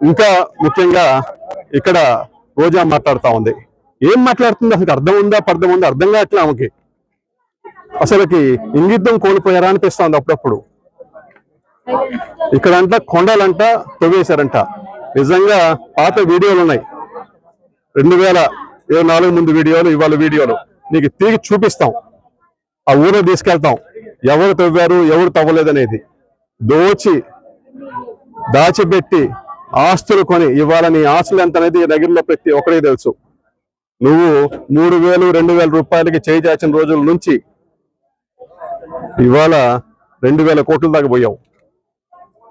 ఇంకా ముఖ్యంగా ఇక్కడ రోజా మాట్లాడుతా ఉంది. ఏం మాట్లాడుతుంది? అసలు అర్థం ఉందా? పర్థం ఉందా? అర్థం కావట్లే ఆమెకి. అసలుకి ఇంగిద్దం కోల్పోయారా అనిపిస్తుంది అప్పుడప్పుడు. ఇక్కడంట కొండలంట తవ్వేశారంట. నిజంగా పాత వీడియోలు ఉన్నాయి. రెండు వేల ఇరవై నాలుగు ముందు వీడియోలు ఇవాళ వీడియోలు. నీకు తిరిగి చూపిస్తాం. ఆ ఊరు తీసుకెళ్తాం. ఎవరు తవ్వారు ఎవరు తవ్వలేదనేది. దోచి దాచిపెట్టి ఆస్తులు కొని ఇవాళ నీ ఆస్తులు ఎంత అనేది దగ్గరలో ప్రతి ఒక్కరికి తెలుసు. నువ్వు మూడు వేలు రెండు వేల రూపాయలకి చేయి రోజుల నుంచి ఇవాళ రెండు వేల కోట్ల దాకా పోయావు.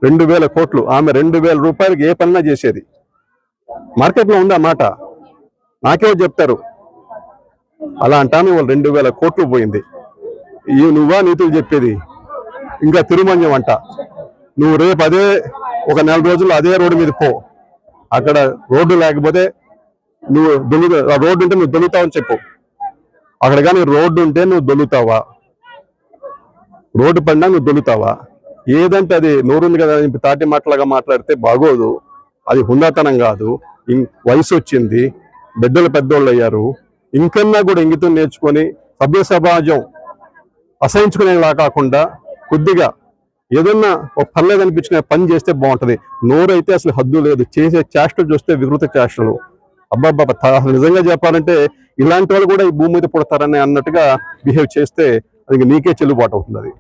రెండు వేల కోట్లు ఆమె రెండు వేల రూపాయలకి ఏ పనినా చేసేది. మార్కెట్లో ఉందా మాట? నాకే చెప్తారు? అలా అంటాను వాళ్ళు రెండు వేల కోట్లు పోయింది. ఈ నువ్వా నీతులు చెప్పేది? ఇంకా తిరుమంజం అంట. నువ్వు రేపు అదే ఒక నెల రోజుల్లో అదే రోడ్డు మీద పో. అక్కడ రోడ్డు లేకపోతే నువ్వు దొల్లు రోడ్డు ఉంటే నువ్వు దొలుతావని చెప్పు. అక్కడ కానీ రోడ్డు ఉంటే నువ్వు దొలుతావా రోడ్డు పడినా నువ్వు దొలుతావా ఏదంటే అది నోరుంది కదా అని తాటి మాటలాగా మాట్లాడితే బాగోదు. అది హుందాతనం కాదు. ఇం- వయసు వచ్చింది బిడ్డలు పెద్దోళ్ళు అయ్యారు. ఇంకన్నా కూడా ఇంగితం నేర్చుకొని సభ్య సమాజం అసహించుకునేలా కాకుండా కొద్దిగా ఏదన్నా ఒక పర్లేదు అనిపించుకునే పని చేస్తే బాగుంటది. నోరు అయితే అసలు హద్దు లేదు. చేసే చేష్టలు చూస్తే వికృత చేష్టలు. అబ్బాబ్బా అసలు నిజంగా చెప్పాలంటే ఇలాంటి వాళ్ళు కూడా ఈ భూమి మీద పుడతారని అన్నట్టుగా బిహేవ్ చేస్తే అది నీకే చెల్లుబాటు అవుతుంది అది.